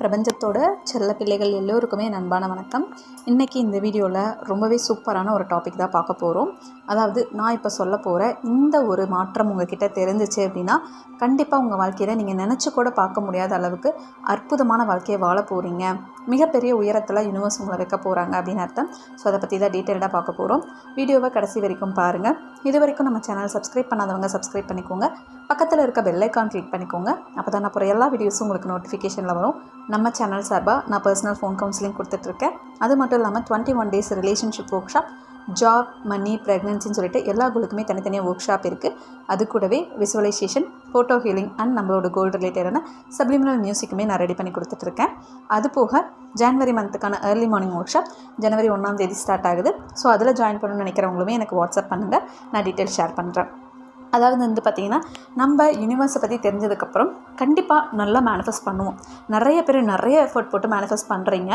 பிரபஞ்சத்தோட செல்ல பிள்ளைகள் எல்லோருக்குமே நண்பான வணக்கம். இன்றைக்கி இந்த வீடியோவில் ரொம்பவே சூப்பரான ஒரு டாபிக் தான் பார்க்க போகிறோம் அதாவது நான் இப்போ சொல்ல போகிற இந்த ஒரு மாற்றம் உங்ககிட்ட தெரிஞ்சிச்சு அப்படின்னா கண்டிப்பாக உங்கள் வாழ்க்கையில் நீங்கள் நினச்சி கூட பார்க்க முடியாத அளவுக்கு அற்புதமான வாழ்க்கையை வாழ போகிறீங்க மிகப்பெரிய உயரத்தில் யூனிவர்ஸ் உங்களை வைக்க போகிறாங்க அப்படின்னு அர்த்தம். ஸோ அதை பற்றி தான் டீட்டெயில்டாக பார்க்க போகிறோம் வீடியோவை கடைசி வரைக்கும் பாருங்கள் இது வரைக்கும் நம்ம சேனல் சப்ஸ்கிரைப் பண்ணாதவங்க சப்ஸ்கிரைப் பண்ணிக்கோங்க. பக்கத்தில் இருக்க பெல்லைக்கான் கிளிக் பண்ணிக்கோங்க. அப்போ தான் நான் அப்புறம் எல்லா வீடியோஸும் உங்களுக்கு நோட்டிஃபிகேஷனில் வரும். நம்ம சேனல் சார்பாக நான் பர்சனல் ஃபோன் கவுன்சிலிங் கொடுத்துட்ருக்கேன். அது மட்டும் இல்லாமல் twenty one days relationship workshop job money ப்ரெக்னன்சின்னு சொல்லிட்டு எல்லா குழுக்குமே தனித்தனியாக ஒர்க் ஷாப் இருக்குது அது கூடவே விசுவலைசேஷன் ஃபோட்டோ ஹீலிங் அண்ட் நம்மளோட கோல் ரிலேட்டடான சப்ளிமினல் மியூசிக்குமே நான் ரெடி பண்ணி கொடுத்துட்ருக்கேன். அது போக ஜான்வரி மந்த்துக்கான ஏர்லி மார்னிங் ஒர்க் ஷாப் ஜனவரி ஒன்றாம் தேதி ஸ்டார்ட் ஆகுது. ஸோ அதில் ஜாயின் பண்ணணும்னு நினைக்கிறவங்களுமே எனக்கு வாட்ஸ்அப் பண்ணுங்கள் நான் டீட்டெயில் ஷேர் பண்ணுறேன் அதாவது வந்து பார்த்திங்கன்னா நம்ம யூனிவர்ஸை பற்றி தெரிஞ்சதுக்கப்புறம் கண்டிப்பாக நல்லா மேனிஃபெஸ்ட் பண்ணுவோம். நிறைய பேர் நிறைய எஃபர்ட் போட்டு மேனிஃபெஸ்ட் பண்ணுறீங்க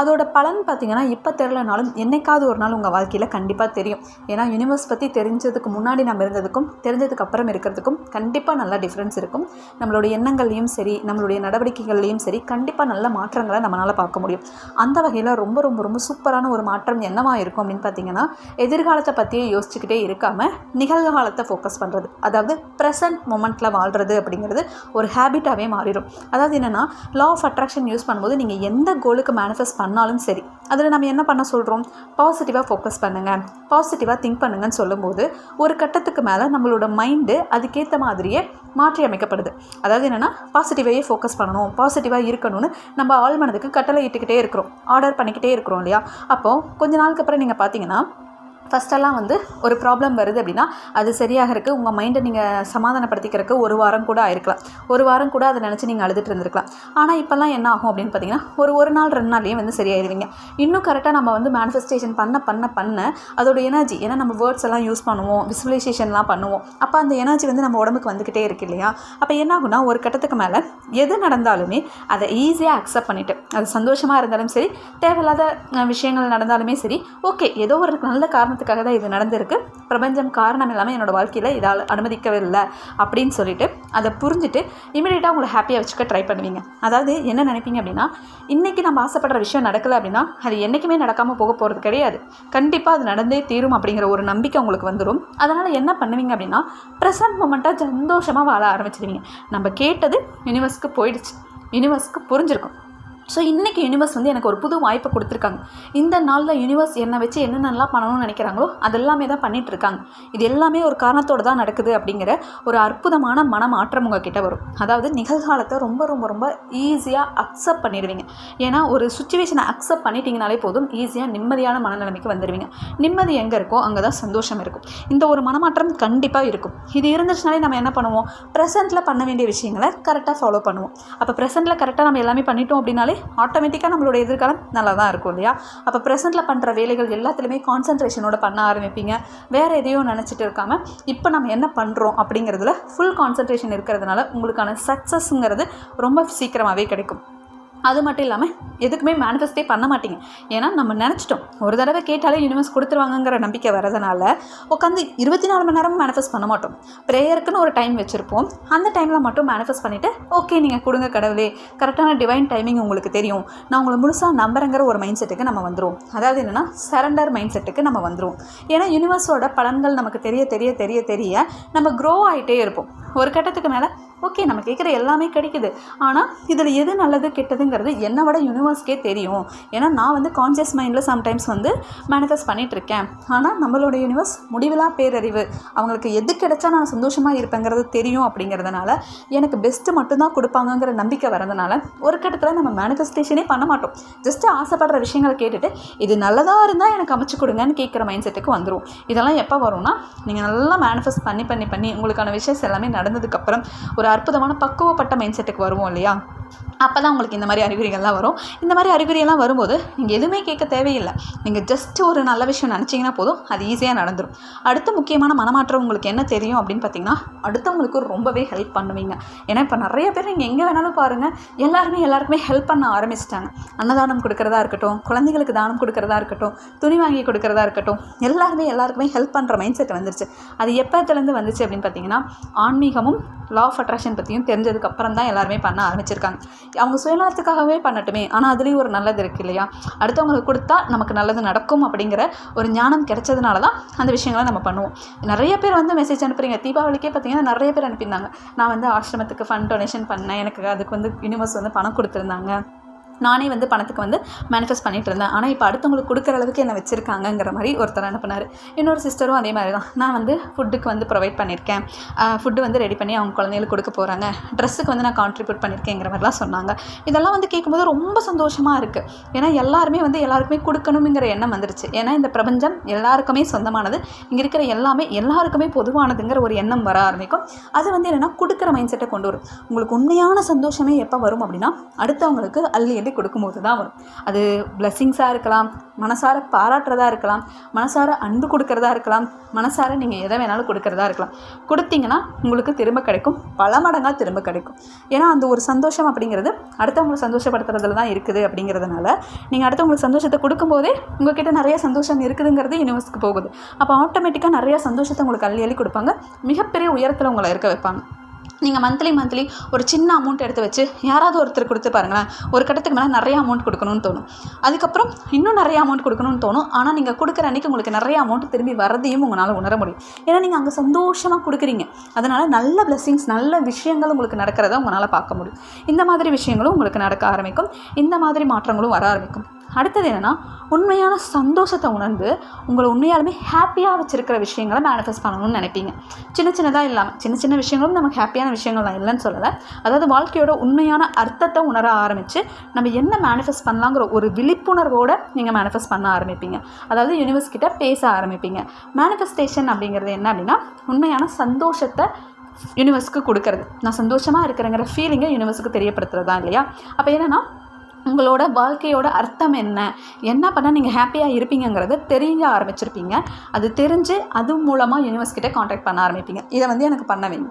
அதோட பலன் பார்த்திங்கன்னா இப்போ தெரிலனாலும் என்றைக்காவது ஒரு நாள் உங்கள் வாழ்க்கையில் கண்டிப்பாக தெரியும். ஏன்னா யூனிவர்ஸ் பற்றி தெரிஞ்சதுக்கு முன்னாடி நம்ம இருந்ததுக்கும் தெரிஞ்சதுக்கு அப்புறம் இருக்கிறதுக்கும் கண்டிப்பாக நல்லா டிஃப்ரென்ஸ் இருக்கும். நம்மளுடைய எண்ணங்கள்லையும் சரி நம்மளுடைய நடவடிக்கைகள்லையும் சரி கண்டிப்பாக நல்ல மாற்றங்களை நம்மளால் பார்க்க முடியும். அந்த வகையில் ரொம்ப ரொம்ப ரொம்ப சூப்பரான ஒரு மாற்றம் என்னவா இருக்கும் அப்படின்னு பார்த்தீங்கன்னா எதிர்காலத்தை பற்றியே யோசிச்சுக்கிட்டே இருக்காமல் நிகழ்காலத்தை ஃபோக்கஸ் பண்ணுறது அதாவது ப்ரெசன்ட் மூமெண்ட்டில் வாழ்கிறது அப்படிங்கிறது ஒரு ஹேபிட்டாகவே மாறிடும். அதாவது என்னென்னா லா ஆஃப் அட்ராக்ஷன் யூஸ் பண்ணும்போது நீங்கள் எந்த கோலுக்கு மேனிஃபெஸ்ட் பண்ணாலும் சரி அதில் நம்ம என்ன பண்ண சொல்கிறோம் பாசிட்டிவாக ஃபோக்கஸ் பண்ணுங்கள் பாசிட்டிவாக திங்க் பண்ணுங்கன்னு சொல்லும்போது ஒரு கட்டத்துக்கு மேலே நம்மளோட மைண்டு அதுக்கேற்ற மாதிரியே மாற்றி அமைக்கப்படுது. அதாவது என்னென்னா பாசிட்டிவாகவே ஃபோக்கஸ் பண்ணணும் பாசிட்டிவாக இருக்கணும்னு நம்ம ஆள் மனதுக்கு கட்டளை இட்டுக்கிட்டே இருக்கிறோம். ஆர்டர் பண்ணிக்கிட்டே இருக்கிறோம் இல்லையா? அப்போது கொஞ்ச நாளுக்கு அப்புறம் நீங்கள் பார்த்தீங்கன்னா ஃபஸ்ட்டெல்லாம் வந்து ஒரு ப்ராப்ளம் வருது அப்படின்னா அது சரியாகிறதுக்கு உங்கள் மைண்டை நீங்கள் சமாதானப்படுத்திக்கிறதுக்கு ஒரு வாரம் கூட ஆயிருக்கலாம். ஒரு வாரம் கூட அதை நினச்சி நீங்கள் அழுதுட்டு இருந்திருக்கலாம். ஆனால் இப்போல்லாம் என்ன ஆகும் அப்படின்னு பார்த்தீங்கன்னா ஒரு ஒரு நாள் ரெண்டு நாள்லேயே வந்து சரியாயிருவீங்க. இன்னும் கரெக்டாக நம்ம வந்து மேனிஃபெஸ்டேஷன் பண்ண பண்ண பண்ண அதோட எனர்ஜி ஏன்னா நம்ம வேர்ட்ஸ் எல்லாம் யூஸ் பண்ணுவோம் விசுவலைசேஷன்லாம் பண்ணுவோம். அப்போ அந்த எனர்ஜி வந்து நம்ம உடம்புக்கு வந்துக்கிட்டே இருக்கு இல்லையா? அப்போ என்ன ஆகும்னா ஒரு கட்டத்துக்கு மேலே எது நடந்தாலுமே அதை ஈஸியாக அக்செப்ட் பண்ணிவிட்டு அது சந்தோஷமாக இருந்தாலும் சரி தேவையில்லாத விஷயங்கள் நடந்தாலுமே சரி ஓகே ஏதோ ஒரு நல்ல காரணம் காரணத்துக்காக தான் இது நடந்திருக்கு. பிரபஞ்சம் காரணம் இல்லாமல் என்னோடய வாழ்க்கையில் இதால் அனுமதிக்கவே இல்லை அப்படின்னு சொல்லிட்டு அதை புரிஞ்சுட்டு இமீடியட்டாக உங்களை ஹாப்பியாக வச்சுக்க ட்ரை பண்ணுவீங்க. அதாவது என்ன நினைப்பீங்க அப்படின்னா இன்றைக்கி நம்ம ஆசைப்படுற விஷயம் நடக்கலை அப்படின்னா அது என்றைக்குமே நடக்காமல் போக போகிறது கிடையாது. கண்டிப்பாக அது நடந்தே தீரும் அப்படிங்கிற ஒரு நம்பிக்கை உங்களுக்கு வந்துடும் அதனால் என்ன பண்ணுவீங்க அப்படின்னா ப்ரெசன்ட் மூமெண்ட்டாக சந்தோஷமாக வாழ ஆரம்பிச்சிடுவீங்க நம்ம கேட்டது யூனிவர்ஸ்க்கு போயிடுச்சு. யூனிவர்ஸ்க்கு புரிஞ்சிருக்கும். ஸோ இன்றைக்கி யூனிவர்ஸ் வந்து எனக்கு ஒரு புது வாய்ப்பை கொடுத்துருக்காங்க. இந்த நாளில் யூனிவர்ஸ் என்னை வச்சு என்னென்னலாம் பண்ணணும்னு நினைக்கிறாங்களோ அது எல்லாமே தான் பண்ணிகிட்ருக்காங்க இது எல்லாமே ஒரு காரணத்தோடு தான் நடக்குது அப்படிங்கிற ஒரு அற்புதமான மனமாற்றம் உங்ககிட்ட வரும். அதாவது நிகழ்காலத்தை ரொம்ப ரொம்ப ரொம்ப ஈஸியாக அக்செப்ட் பண்ணிடுவீங்க. ஏன்னா ஒரு சுச்சுவேஷனை அக்செப்ட் பண்ணிட்டீங்கனாலே போதும் ஈஸியாக நிம்மதியான மனநிலைமைக்கு வந்துடுவீங்க. நிம்மதி எங்கே இருக்கோ அங்கே தான் சந்தோஷம் இருக்கும். இந்த ஒரு மனமாற்றம் கண்டிப்பாக இருக்கும். இது இருந்துச்சுனாலே நம்ம என்ன பண்ணுவோம்? ப்ரெசென்ட்டில் பண்ண வேண்டிய விஷயங்களை கரெக்டாக ஃபாலோ பண்ணுவோம். அப்போ ப்ரெசென்ட்டில் கரெக்டாக நம்ம எல்லாமே பண்ணிட்டோம் அப்படின்னாலே ஆட்டோமேட்டிக்காக நம்மளோட எதிர்காலம் நல்லா தான் இருக்கும் இல்லையா? அப்போ ப்ரெசென்ட்டில் பண்ணுற வேலைகள் எல்லாத்துலேயுமே கான்சன்ட்ரேஷனோட பண்ண ஆரம்பிப்பீங்க. வேறு எதையும் நினச்சிட்டு இருக்காமல் இப்போ நம்ம என்ன பண்ணுறோம் அப்படிங்கிறதுல ஃபுல் கான்சன்ட்ரேஷன் இருக்கிறதுனால உங்களுக்கான சக்ஸஸ்ங்கிறது ரொம்ப சீக்கிரமாகவே கிடைக்கும். அது மட்டும் இல்லாமல் எதுக்குமே மேனிஃபெஸ்டே பண்ண மாட்டீங்க. ஏன்னா நம்ம நினச்சிட்டோம். ஒரு தடவை கேட்டாலே யூனிவர்ஸ் கொடுத்துருவாங்கங்கிற நம்பிக்கை வரதுனால உட்காந்து இருபத்தி நாலு மணி நேரமும் மேனிஃபெஸ்ட் பண்ண மாட்டோம். ப்ரேயருக்குன்னு ஒரு டைம் வச்சுருப்போம். அந்த டைமில் மட்டும் மேனிஃபெஸ்ட் பண்ணிவிட்டு ஓகே நீங்கள் கொடுங்க கடவுளே. கரெக்டான டிவைன் டைமிங் உங்களுக்கு தெரியும். நான் உங்களை முழுசாக நம்புறேங்கிற ஒரு மைண்ட் செட்டுக்கு நம்ம வந்துடுவோம் அதாவது என்னென்னா சரண்டர் மைண்ட் செட்டுக்கு நம்ம வந்துடுவோம் ஏன்னா யூனிவர்ஸோட பலன்கள் நமக்கு தெரிய தெரிய தெரிய தெரிய நம்ம க்ரோ ஆகிட்டே இருப்போம். ஒரு கட்டத்துக்கு மேலே ஓகே நம்ம கேட்குற எல்லாமே கிடைக்குது. ஆனால் இதில் எது நல்லது இருக்குங்கிறது என்னை விட யூனிவர்ஸ்க்கே தெரியும். ஏன்னா நான் வந்து கான்சியஸ் மைண்டில் சம்டைம்ஸ் வந்து மேனிஃபெஸ்ட் பண்ணிகிட்ருக்கேன் ஆனால் நம்மளோட யூனிவர்ஸ் முடிவிலா பேரறிவு. அவங்களுக்கு எது கிடைச்சா நான் சந்தோஷமாக இருப்பேங்கிறது தெரியும் அப்படிங்கிறதுனால எனக்கு பெஸ்ட்டு மட்டும்தான் கொடுப்பாங்கங்கிற நம்பிக்கை வரதுனால ஒரு கட்டத்தில் நம்ம மேனிஃபெஸ்டேஷனே பண்ண மாட்டோம். ஜஸ்ட்டு ஆசைப்படுற விஷயங்களை கேட்டுட்டு இது நல்லதாக இருந்தால் எனக்கு அமைச்சு கொடுங்கன்னு கேட்குற மைண்ட் செட்டுக்கு வந்துடும் இதெல்லாம் எப்போ வரும்னா நீங்கள் நல்லா மேனிஃபெஸ்ட் பண்ணி பண்ணி பண்ணி உங்களுக்கான விஷயஸ் எல்லாமே நடந்ததுக்கப்புறம் ஒரு அற்புதமான பக்குவப்பட்ட மைண்ட் செட்டுக்கு வருவோம் இல்லையா? அப்போ தான் உங்களுக்கு இந்த மாதிரி அறிகுறிகள்லாம் வரும். இந்த மாதிரி அறிகுறியெல்லாம் வரும்போது நீங்கள் எதுவுமே கேட்க தேவையில்லை. நீங்கள் ஜஸ்ட் ஒரு நல்ல விஷயம் நினச்சிங்கன்னா போதும். அது ஈஸியாக நடந்துடும் அடுத்த முக்கியமான மனமாற்றம் உங்களுக்கு என்ன தெரியும் அப்படின்னு பார்த்தீங்கன்னா அடுத்தவங்களுக்கு ரொம்பவே ஹெல்ப் பண்ணுவீங்க. ஏன்னா இப்போ நிறைய பேர் நீங்கள் எங்கே வேணாலும் பாருங்கள் எல்லாருமே எல்லாருக்குமே ஹெல்ப் பண்ண ஆரம்பிச்சிட்டாங்க. அன்னதானம் கொடுக்குறதா இருக்கட்டும் குழந்தைகளுக்கு தானம் கொடுக்குறதா இருக்கட்டும் துணி வாங்கி கொடுக்குறதா இருக்கட்டும் எல்லாருமே எல்லாருக்குமே ஹெல்ப் பண்ணுற மைண்ட் செட் வந்துருச்சு. அது எப்போத்துலேருந்து வந்துச்சு அப்படின்னு பார்த்தீங்கன்னா ஆன்மீகமும் லா ஆஃப் அட்ராக்ஷன் பற்றியும் தெரிஞ்சதுக்கப்புறம் தான் எல்லாருமே பண்ண ஆரம்பிச்சிருக்காங்க. அவங்க சுயநலத்துக்காகவே பண்ணட்டுமே ஆனால் அதுலேயும் ஒரு நல்லது இருக்குது இல்லையா? அடுத்தவங்களுக்கு கொடுத்தா நமக்கு நல்லது நடக்கும் அப்படிங்கிற ஒரு ஞானம் கிடைச்சதுனால தான் அந்த விஷயங்களை நம்ம பண்ணுவோம். நிறைய பேர் வந்து மெசேஜ் அனுப்புறீங்க. தீபாவளிக்கே பார்த்தீங்கன்னா நிறைய பேர் அனுப்பியிருந்தாங்க. நான் வந்து ஆசிரமத்துக்கு ஃபண்ட் டொனேஷன் பண்ணேன். எனக்கு அதுக்கு வந்து யூனிவர்ஸ் வந்து பணம் கொடுத்துருந்தாங்க. நானே வந்து பணத்துக்கு வந்து மேனிஃபெஸ்ட் பண்ணிட்டு இருந்தேன். ஆனால் இப்போ அடுத்தவங்களுக்கு கொடுக்குற அளவுக்கு என்ன வச்சுருக்காங்கங்கிற மாதிரி ஒருத்தர் அனுப்புனார். இன்னொரு சிஸ்டரும் அதே மாதிரி தான் நான் வந்து ஃபுட்டுக்கு வந்து ப்ரொவைட் பண்ணியிருக்கேன். ஃபுட்டு வந்து ரெடி பண்ணி அவங்க குழந்தைகளுக்கு கொடுக்க போகிறாங்க ட்ரெஸ்ஸுக்கு வந்து நான் கான்ட்ரிபியூட் பண்ணியிருக்கேங்கிற மாதிரிலாம் சொன்னாங்க. இதெல்லாம் வந்து கேட்கும்போது ரொம்ப சந்தோஷமாக இருக்குது ஏன்னா எல்லாருமே வந்து எல்லாருக்குமே கொடுக்கணுங்கிற எண்ணம் வந்துருச்சு. ஏன்னா இந்த பிரபஞ்சம் எல்லாருக்குமே சொந்தமானது. இங்கே இருக்கிற எல்லாமே எல்லாருக்குமே பொதுவானதுங்கிற ஒரு எண்ணம் வர ஆரம்பிக்கும். அது வந்து என்னென்னா கொடுக்குற மைண்ட் செட்டை கொண்டு வரும். உங்களுக்கு உண்மையான சந்தோஷமே எப்போ வரும் அப்படின்னா அடுத்தவங்களுக்கு அள்ளி அள்ளி கொடுக்கும்போது தான் வரும். அது பிளெஸ்ஸிங்ஸாக இருக்கலாம் மனசார பாராட்டுறதா இருக்கலாம் மனசார அன்பு கொடுக்கறதா இருக்கலாம் மனசார நீங்கள் எதை வேணாலும் கொடுக்கறதா இருக்கலாம். கொடுத்தீங்கன்னா உங்களுக்கு திரும்ப கிடைக்கும் பல மடங்காக திரும்ப கிடைக்கும். ஏன்னா அந்த ஒரு சந்தோஷம் அப்படிங்கிறது அடுத்தவங்களை சந்தோஷப்படுத்துறதுல தான் இருக்குது அப்படிங்கிறதுனால நீங்கள் அடுத்தவங்களுக்கு சந்தோஷத்தை கொடுக்கும்போதே உங்ககிட்ட நிறைய சந்தோஷம் இருக்குதுங்கிறது யூனிவர்ஸ்க்கு போகுது. அப்போ ஆட்டோமேட்டிக்காக நிறைய சந்தோஷத்தை உங்களுக்கு அள்ளி அள்ளி கொடுப்பாங்க. மிகப்பெரிய உயரத்தில் உங்களை இருக்க வைப்பாங்க. நீங்கள் மந்த்லி மந்த்லி ஒரு சின்ன அமௌண்ட் எடுத்து வச்சு யாராவது ஒருத்தர் கொடுத்து பாருங்களேன் ஒரு கட்டத்துக்கு மேலே நிறைய அமௌண்ட் கொடுக்கணும்னு தோணும். அதுக்கப்புறம் இன்னும் நிறைய அமௌண்ட் கொடுக்கணும்னு தோணும். ஆனால் நீங்கள் கொடுக்குற அன்றைக்கி உங்களுக்கு நிறைய அமௌண்ட் திரும்பி வரதையும் உங்களால் உணர முடியும். ஏன்னா நீங்கள் அங்கே சந்தோஷமாக கொடுக்குறீங்க. அதனால் நல்ல பிளெஸ்ஸிங்ஸ் நல்ல விஷயங்கள் உங்களுக்கு நடக்கிறத உங்களால் பார்க்க முடியும். இந்த மாதிரி விஷயங்களும் உங்களுக்கு நடக்க ஆரம்பிக்கும். இந்த மாதிரி மாற்றங்களும் வர ஆரம்பிக்கும். அடுத்தது என்னென்னா உண்மையான சந்தோஷத்தை உணர்ந்து உங்களை உண்மையாலுமே ஹாப்பியாக வச்சுருக்கிற விஷயங்களை மேனிஃபெஸ்ட் பண்ணணும்னு நினைப்பீங்க. சின்ன சின்னதாக இல்லாமல் சின்ன சின்ன விஷயங்களும் நமக்கு ஹாப்பியான விஷயங்கள் தான் இல்லைன்னு சொல்லலை. அதாவது வாழ்க்கையோட உண்மையான அர்த்தத்தை உணர ஆரம்பித்து நம்ம என்ன மேனிஃபெஸ்ட் பண்ணலாங்கிற ஒரு விழிப்புணர்வோடு நீங்கள் மேனிஃபெஸ்ட் பண்ண ஆரம்பிப்பீங்க. அதாவது யூனிவர்ஸ் கிட்ட பேச ஆரம்பிப்பீங்க. மேனிஃபெஸ்டேஷன் அப்படிங்கிறது என்ன அப்படின்னா உண்மையான சந்தோஷத்தை யூனிவர்ஸ்க்கு கொடுக்கறது. நான் சந்தோஷமாக இருக்கிறேங்கிற ஃபீலிங்கை யூனிவர்ஸுக்கு தெரியப்படுத்துறது தான் இல்லையா? அப்போ என்னென்னா உங்களோட வாழ்க்கையோட அர்த்தம் என்ன? என்ன பண்ணால் நீங்கள் ஹாப்பியாக இருப்பீங்கங்கிறத தெரிய ஆரம்பிச்சிருப்பீங்க. அது தெரிஞ்சு அது மூலமாக யூனிவர்ஸ் கிட்டே காண்டாக்ட் பண்ண ஆரம்பிப்பீங்க. இதை வந்து எனக்கு பண்ண வைங்க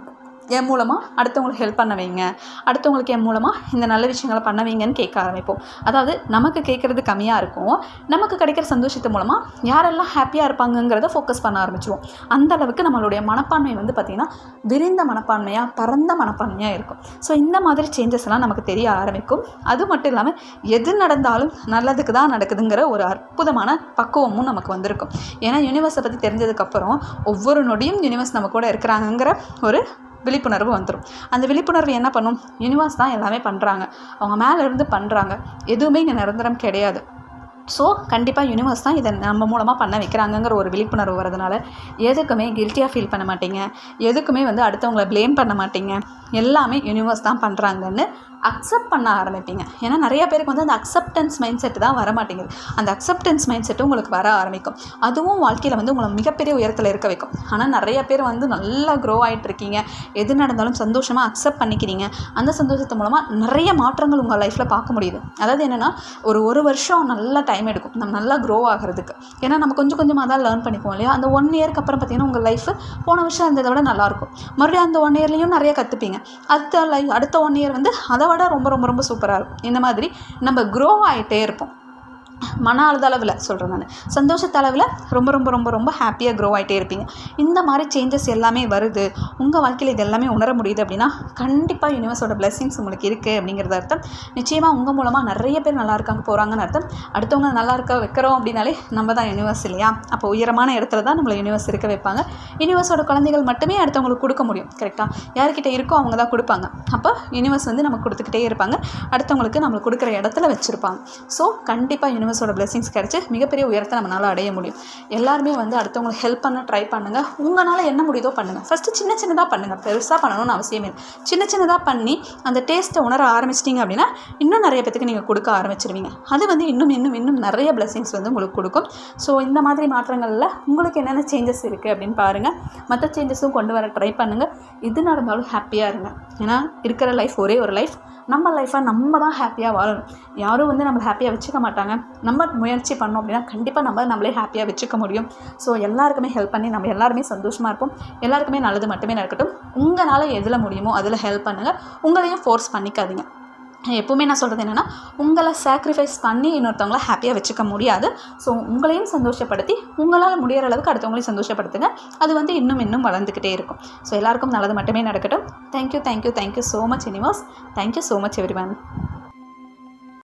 என் மூலமாக அடுத்தவங்களுக்கு ஹெல்ப் பண்ண வைங்க. அடுத்தவங்களுக்கு என் மூலமாக இந்த நல்ல விஷயங்களை பண்ண வைங்கன்னு கேட்க ஆரம்பிப்போம். அதாவது நமக்கு கேட்குறது கம்மியாக இருக்கும். நமக்கு கிடைக்கிற சந்தோஷத்து மூலமாக யாரெல்லாம் ஹாப்பியாக இருப்பாங்கங்கிறத ஃபோக்கஸ் பண்ண ஆரம்பிச்சிடுவோம் அந்த அளவுக்கு நம்மளுடைய மனப்பான்மை வந்து பார்த்திங்கன்னா விரிந்த மனப்பான்மையாக பரந்த மனப்பான்மையாக இருக்கும். ஸோ இந்த மாதிரி சேஞ்சஸ்லாம் நமக்கு தெரிய ஆரம்பிக்கும். அது மட்டும் இல்லாமல் எது நடந்தாலும் நல்லதுக்கு தான் நடக்குதுங்கிற ஒரு அற்புதமான பக்குவமும் நமக்கு வந்திருக்கும். ஏன்னா யூனிவர்ஸை பற்றி தெரிஞ்சதுக்கப்புறம் ஒவ்வொரு நொடியும் யூனிவர்ஸ் நம்ம கூட இருக்கிறாங்கங்கிற ஒரு விழிப்புணர்வு வந்துடும் அந்த விழிப்புணர்வு என்ன பண்ணும்? யூனிவர்ஸ் தான் எல்லாமே பண்ணுறாங்க அவங்க மேலே இருந்து பண்ணுறாங்க எதுவுமே இங்கே நிரந்தரம் கிடையாது. ஸோ கண்டிப்பாக யூனிவர்ஸ் தான் இதை நம்ம மூலமாக பண்ண வைக்கிறாங்கங்கிற ஒரு விழிப்புணர்வு வரதுனால எதுக்குமே கில்ட்டியாக ஃபீல் பண்ண மாட்டீங்க. எதுக்குமே வந்து அடுத்தவங்கள ப்ளேம் பண்ண மாட்டீங்க. எல்லாமே யூனிவர்ஸ் தான் பண்ணுறாங்கன்னு அக்செப்ட் பண்ண ஆரம்பிப்பீங்க. ஏன்னா நிறைய பேருக்கு வந்து அந்த அக்செப்டன்ஸ் மைண்ட் செட் தான் வர மாட்டேங்குது அந்த அக்செப்டன்ஸ் மைண்ட் செட்டு உங்களுக்கு வர ஆரம்பிக்கும். அதுவும் வாழ்க்கையில் வந்து உங்களை மிகப்பெரிய உயரத்தில் இருக்க வைக்கும். ஆனால் நிறைய பேர் வந்து நல்லா க்ரோ ஆகிட்டு இருக்கீங்க. எது நடந்தாலும் சந்தோஷமாக அக்செப்ட் பண்ணிக்கிறீங்க. அந்த சந்தோஷத்து மூலமாக நிறைய மாற்றங்கள் உங்கள் லைஃப்பில் பார்க்க முடியுது. அதாவது என்னென்னா ஒரு ஒரு வருஷம் நல்லா டைம் எடுக்கும். நம்ம நல்லா க்ரோ ஆகிறதுக்கு. ஏன்னா நம்ம கொஞ்சம் கொஞ்சமாக தான் லேர்ன் பண்ணிக்குவோம் இல்லையா? அந்த ஒன் இயர்க்கு அப்புறம் பார்த்தீங்கன்னா உங்கள் லைஃப் போன வருஷம் இருந்ததை விட நல்லாயிருக்கும் மறுபடியும் அந்த ஒன் இயர்லேயும் நிறைய கற்றுப்பீங்க அடுத்த லைஃப் அடுத்த ஒன் இயர் வந்து அதை ரொம்ப ரொம்ப ரொம்ப சூப்பராக இருக்கும். இந்த மாதிரி நம்ம க்ரோ ஆகிட்டே இருப்போம். மன அளவில் சொல்கிறேன் நான். சந்தோஷத்தளவில் ரொம்ப ரொம்ப ரொம்ப ரொம்ப ஹாப்பியாக க்ரோ ஆகிட்டே இருப்பீங்க. இந்த மாதிரி சேஞ்சஸ் எல்லாமே வருது. உங்கள் வாழ்க்கையில் இது எல்லாமே உணர முடியுது அப்படின்னா கண்டிப்பாக யூனிவர்ஸோட பிளெஸிங்ஸ் உங்களுக்கு இருக்குது அப்படிங்கிறது அர்த்தம். நிச்சயமாக உங்கள் மூலமாக நிறைய பேர் நல்லா இருக்காங்க போகிறாங்கன்னு அர்த்தம். அடுத்தவங்க நல்லா இருக்க வைக்கிறோம் அப்படின்னாலே நம்ம தான் யூனிவர்ஸ் இல்லையா? அப்போ உயரமான இடத்துல தான் நம்மளை யூனிவர்ஸ் இருக்க வைப்பாங்க. யூனிவர்ஸோட குழந்தைகள் மட்டுமே அடுத்தவங்களுக்கு கொடுக்க முடியும் கரெக்டாக யார்கிட்ட இருக்கோ அவங்க தான் கொடுப்பாங்க. அப்போ யூனிவர்ஸ் வந்து நமக்கு கொடுத்துக்கிட்டே இருப்பாங்க. அடுத்தவங்களுக்கு நம்மளுக்கு கொடுக்குற இடத்துல வச்சுருப்பாங்க. ஸோ கண்டிப்பாக யூனிவர்ஸ் யூனிவர்ஸோட பிளெஸிங்ஸ் கிடச்சி மிகப்பெரிய உயரத்தை நம்மளால் அடைய முடியும். எல்லாருமே வந்து அடுத்தவங்களுக்கு ஹெல்ப் பண்ண ட்ரை பண்ணுங்கள் உங்களால் என்ன முடியுதோ பண்ணுங்கள் ஃபஸ்ட்டு சின்ன சின்னதாக பண்ணுங்கள் பெருசாக பண்ணணும்னு அவசியம் இல்லை. சின்ன சின்னதாக பண்ணி அந்த டேஸ்ட்டை உணர ஆரம்பிச்சிட்டிங்க அப்படின்னா இன்னும் நிறைய பேத்துக்கு நீங்கள் கொடுக்க ஆரம்பிச்சிருவீங்க. அது வந்து இன்னும் இன்னும் இன்னும் நிறைய பிளெஸிங்ஸ் வந்து உங்களுக்கு கொடுக்கும். ஸோ இந்த மாதிரி மாற்றங்களில் உங்களுக்கு என்னென்ன சேஞ்சஸ் இருக்குது அப்படின்னு பாருங்கள் மற்ற சேஞ்சஸும் கொண்டு வர ட்ரை பண்ணுங்கள் எது நடந்தாலும் ஹாப்பியாக இருங்க. ஏன்னா இருக்கிற லைஃப் ஒரே ஒரு லைஃப் நம்ம லைஃப்பை நம்ம தான் ஹாப்பியாக வாழணும். யாரும் வந்து நம்ம ஹாப்பியாக வச்சுக்க மாட்டாங்க. நம்ம முயற்சி பண்ணோம் அப்படின்னா கண்டிப்பாக நம்ம நம்மளே ஹாப்பியாக வச்சுக்க முடியும். ஸோ எல்லாருக்குமே ஹெல்ப் பண்ணி நம்ம எல்லாருமே சந்தோஷமாக இருப்போம். எல்லாருக்குமே நல்லது மட்டுமே நடக்கட்டும். உங்களால் எதில் முடியுமோ அதில் ஹெல்ப் பண்ணுங்கள் உங்களையும் ஃபோர்ஸ் பண்ணிக்காதீங்க. எப்பவுமே நான் சொல்கிறது என்னென்னா உங்களை சாக்ரிஃபைஸ் பண்ணி இன்னொருத்தவங்கள ஹாப்பியாக வச்சுக்க முடியாது. ஸோ உங்களையும் சந்தோஷப்படுத்தி உங்களால் முடியிற அளவுக்கு அடுத்தவங்களையும் சந்தோஷப்படுத்துங்க. அது வந்து இன்னும் இன்னும் வளர்ந்துக்கிட்டே இருக்கும். ஸோ எல்லாருக்கும் நல்லது மட்டுமே நடக்கட்டும். Thank you thank you thank you so much universe thank you so much everyone